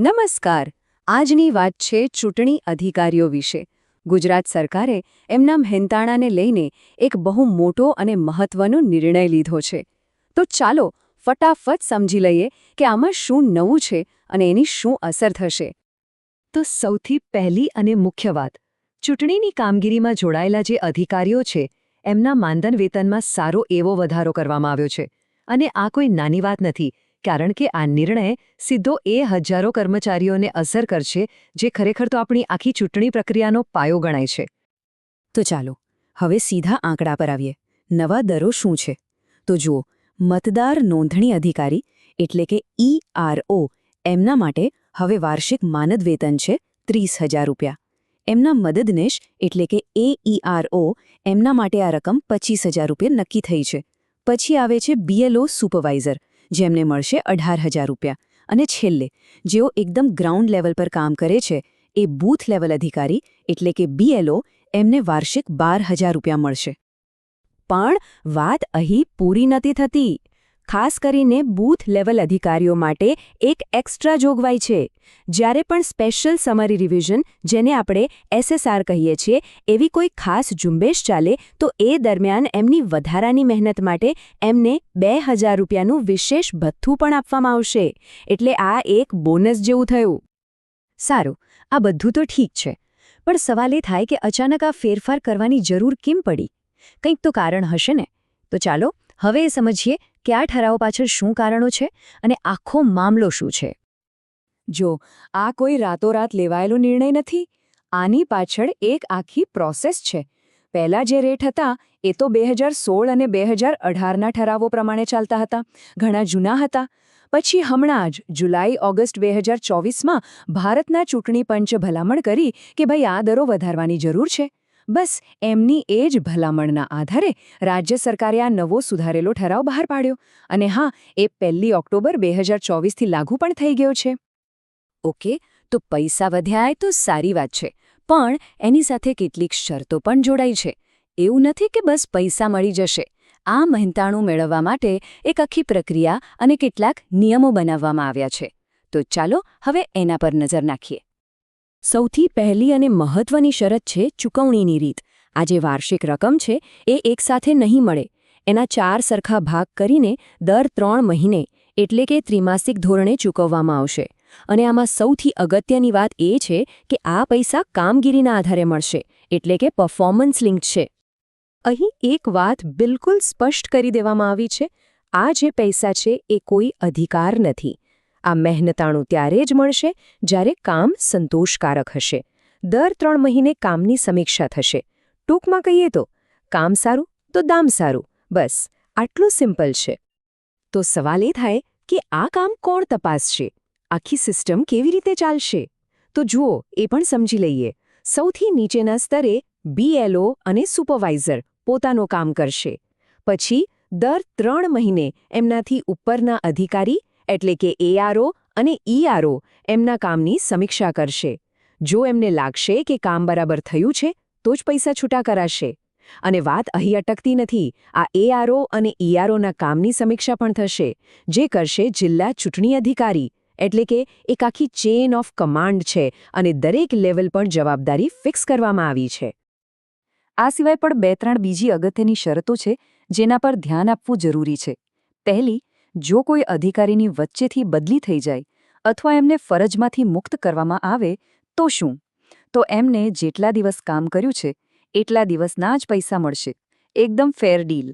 નમસ્કાર. આજની વાત છે ચૂંટણી અધિકારીઓ વિશે. ગુજરાત સરકારે એમના મહેનતાણાને લઈને એક બહુ મોટો અને મહત્વનો નિર્ણય લીધો છે. તો ચાલો ફટાફટ સમજી લઈએ કે આમાં શું નવું છે અને એની શું અસર થશે. તો સૌથી પહેલી અને મુખ્ય વાત. ચૂંટણીની કામગીરીમાં જોડાયેલા જે અધિકારીઓ છે, એમના માનધન વેતનમાં સારો એવો વધારો કરવામાં આવ્યો છે. અને આ કોઈ નાની વાત નથી. કારણ કે આ નિર્ણય સીધો એ હજારો કર્મચારીઓને અસર કરશે જે ખરેખર તો આપણી આખી ચૂંટણી પ્રક્રિયાનો પાયો ગણાય છે. તો ચાલો, હવે સીધા આંકડા પર આવીએ. નવા દરો શું છે? તો જુઓ, મતદાર નોંધણી અધિકારી એટલે કે ઈઆરઓ એમના માટે હવે વાર્ષિક માનદ વેતન છે ત્રીસ હજાર રૂપિયા. એમના મદદનીશ એટલે કે એઈઆરઓ એમના માટે આ રકમ પચીસ હજાર રૂપિયા નક્કી થઈ છે. પછી આવે છે બીએલઓ સુપરવાઇઝર. જેમને મળશે અઢાર હજાર રૂપિયા. અને છેલ્લે, જેઓ એકદમ ગ્રાઉન્ડ લેવલ પર કામ કરે છે, એ બૂથ લેવલ અધિકારી, એટલે કે બીએલઓ એમને વાર્ષિક બાર હજાર રૂપિયા મળશે. પણ વાત અહીં પૂરી નથી થતી. ખાસ કરીને બૂથ લેવલ અધિકારીઓ માટે એક એક્સ્ટ્રા જોગવાઈ છે. જ્યારે પણ સ્પેશિયલ સમરી રિવિઝન, જેને આપણે એસએસઆર કહીએ છીએ, એવી કોઈ ખાસ ઝુંબેશ ચાલે, તો એ દરમિયાન એમની વધારાની મહેનત માટે એમને બે રૂપિયાનું વિશેષ ભથ્થું પણ આપવામાં આવશે. એટલે આ એક બોનસ જેવું થયું. સારું, આ બધું તો ઠીક છે. પણ સવાલ એ થાય કે અચાનક આ ફેરફાર કરવાની જરૂર કેમ પડી? કંઈક તો કારણ હશે ને. તો ચાલો, હવે એ સમજીએ કે આ ઠરાવ પાછળ શું કારણો છે અને આખો મામલો શું છે? જો, આ કોઈ રાતોરાત લેવાયેલો નિર્ણય નથી. આની પાછળ એક આખી પ્રોસેસ છે. પહેલા જે રેટ હતા, એ તો બે હજાર સોળ અને બે હજાર અઢારના ઠરાવો પ્રમાણે ચાલતા હતા. ઘણા જૂના હતા. પછી હમણાં જ જુલાઈ, ઓગસ્ટ બે હજાર ચોવીસમાં ભારતના ચૂંટણી પંચે ભલામણ કરી કે ભાઈ આ દરો વધારવાની જરૂર છે. બસ, એમની એ જ ભલામણના આધારે રાજ્ય સરકારે આ નવો સુધારેલો ઠરાવ બહાર પાડ્યો. અને હા, એ પહેલી ઓક્ટોબર બે હજાર ચોવીસથી લાગુ પણ થઈ ગયો છે. ઓકે, તો પૈસા વધ્યા તો સારી વાત છે, પણ એની સાથે કેટલીક શરતો પણ જોડાઈ છે. એવું નથી કે બસ પૈસા મળી જશે. આ મહેનતાણું મેળવવા માટે એક આખી પ્રક્રિયા અને કેટલાક નિયમો બનાવવામાં આવ્યા છે. તો ચાલો, હવે એના પર નજર નાખીએ. સૌથી પહેલી અને મહત્વની શરત છે ચૂકવણીની રીત. આ જે વાર્ષિક રકમ છે, એ એકસાથે નહીં મળે. એના ચાર સરખા ભાગ કરીને દર ત્રણ મહિને, એટલે કે ત્રિમાસિક ધોરણે ચૂકવવામાં આવશે. અને આમાં સૌથી અગત્યની વાત એ છે કે આ પૈસા કામગીરીના આધારે મળશે, એટલે કે પરફોર્મન્સ લિંક છે. અહીં એક વાત બિલકુલ સ્પષ્ટ કરી દેવામાં આવી છે, આ જે પૈસા છે એ કોઈ અધિકાર નથી. આ મહેનતાણું ત્યારે જ મળશે જ્યારે કામ સંતોષકારક હશે. દર ત્રણ મહિને કામની સમીક્ષા થશે. ટૂંકમાં કહીએ તો, કામ સારું તો દામ સારું. બસ, આટલું સિમ્પલ છે. તો સવાલ એ થાય કે આ કામ કોણ તપાસશે? આખી સિસ્ટમ કેવી રીતે ચાલશે? તો જુઓ, એ પણ સમજી લઈએ. સૌથી નીચેના સ્તરે બીએલઓ અને સુપરવાઇઝર પોતાનું કામ કરશે. પછી, દર ત્રણ મહિને એમનાથી ઉપરના અધિકારી એટલે કે એઆરઓ અને ઈઆરઓ એમના કામની સમીક્ષા કરશે. જો એમને લાગશે કે કામ બરાબર થયું છે, તો જ પૈસા છૂટા કરાશે. અને વાત અહીં અટકતી નથી, આ એઆરઓ અને ઈઆરઓના કામની સમીક્ષા પણ થશે, જે કરશે જિલ્લા ચૂંટણી અધિકારી, એટલે કે એક આખી ચેન ઓફ કમાન્ડ છે અને દરેક લેવલ પર જવાબદારી ફિક્સ કરવામાં આવી છે. આ સિવાય પણ બે ત્રણ બીજી અગત્યની શરતો છે, જેના પર ધ્યાન આપવું જરૂરી છે. પહેલી જો કોઈ અધિકારીની વચ્ચેથી બદલી થઈ જાય અથવા એમને ફરજમાંથી મુક્ત કરવામાં આવે, તો શું? તો એમને જેટલા દિવસ કામ કર્યું છે, એટલા દિવસના જ પૈસા મળશે. એકદમ ફેર ડીલ.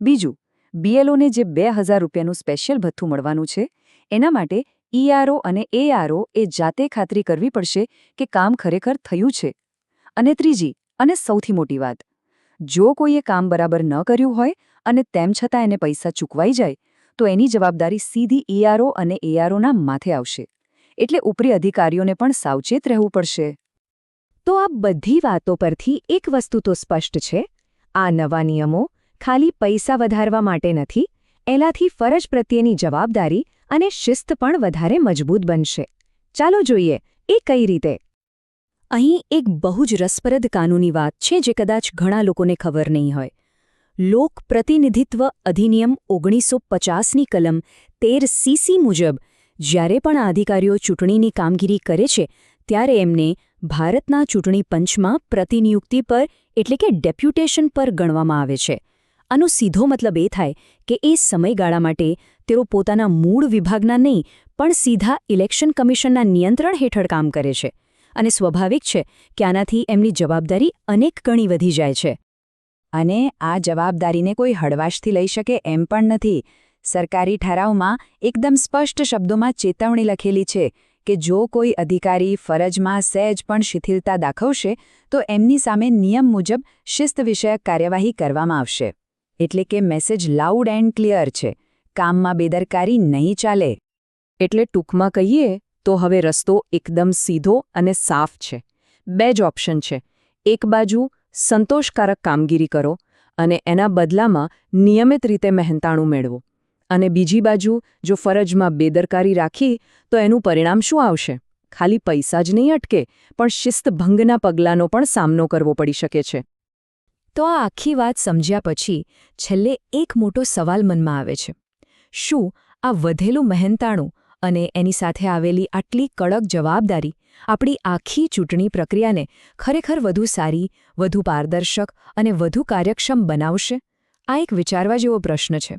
બીજું બીએલઓને જે બે હજાર રૂપિયાનું સ્પેશિયલ ભથ્થું મળવાનું છે, એના માટે ઈઆરઓ અને એઆરઓ એ જાતે ખાતરી કરવી પડશે કે કામ ખરેખર થયું છે. અને ત્રીજી, અને સૌથી મોટી વાત, જો કોઈએ કામ બરાબર ન કર્યું હોય અને તેમ છતાં એને પૈસા ચૂકવાઈ જાય તો એની જવાબદારી સીધી ઈઆરઓ અને એઆરઓના માથે આવશે. એટલે ઉપરી અધિકારીઓને પણ સાવચેત રહેવું પડશે. તો આ બધી વાતો પરથી એક વસ્તુ તો સ્પષ્ટ છે. આ નવા નિયમો ખાલી પૈસા વધારવા માટે નથી, એનાથી ફરજ પ્રત્યેની જવાબદારી અને શિસ્ત પણ વધારે મજબૂત બનશે. ચાલો જોઈએ, એ કઈ રીતે? અહીં એક બહુ જ રસપ્રદ કાનૂની વાત છે જે કદાચ ઘણા લોકોને ખબર નહીં હોય. લોક પ્રતિનિધિત્વ અધિનિયમ ઓગણીસો પચાસની કલમ તેર સીસી મુજબ જ્યારે પણ આ અધિકારીઓ ચૂંટણીની કામગીરી કરે છે, ત્યારે એમને ભારતના ચૂંટણી પંચમાં પ્રતિનિયુક્તિ પર એટલે કે ડેપ્યુટેશન પર ગણવામાં આવે છે. આનો સીધો મતલબ એ થાય કે એ સમયગાળા માટે તેઓ પોતાના મૂળ વિભાગના નહીં, પણ સીધા ઇલેક્શન કમિશનના નિયંત્રણ હેઠળ કામ કરે છે. અને સ્વાભાવિક છે કે આનાથી એમની જવાબદારી અનેક ગણી વધી જાય છે. અને આ જવાબદારીને કોઈ હળવાશથી લઈ શકે એમ પણ નથી. સરકારી ઠરાવમાં એકદમ સ્પષ્ટ શબ્દોમાં ચેતવણી લખેલી છે કે જો કોઈ અધિકારી ફરજમાં સહેજ પણ શિથિલતા દાખવશે, તો એમની સામે નિયમ મુજબ શિસ્ત વિષયક કાર્યવાહી કરવામાં આવશે. એટલે કે મેસેજ લાઉડ એન્ડ ક્લિયર છે. કામમાં બેદરકારી નહીં ચાલે. એટલે ટૂંકમાં કહીએ, તો હવે રસ્તો એકદમ સીધો અને સાફ છે. બે જ ઓપ્શન છે. એક બાજુ સંતોષકારક કામગીરી કરો અને એના બદલામાં નિયમિત રીતે મહેનતાણું મેળવો. અને બીજી બાજુ, જો ફરજમાં બેદરકારી રાખી, તો એનું પરિણામ શું આવશે? ખાલી પૈસા જ નહીં અટકે, પણ શિસ્તભંગના પગલાંનો પણ સામનો કરવો પડી શકે છે. તો આ આખી વાત સમજ્યા પછી છેલ્લે એક મોટો સવાલ મનમાં આવે છે. શું આ વધેલું મહેનતાણું અને એની સાથે આવેલી આટલી કડક જવાબદારી આપણી આખી ચૂંટણી પ્રક્રિયાને ખરેખર વધુ સારી, વધુ પારદર્શક અને વધુ કાર્યક્ષમ બનાવશે? આ એક વિચારવા જેવો પ્રશ્ન છે.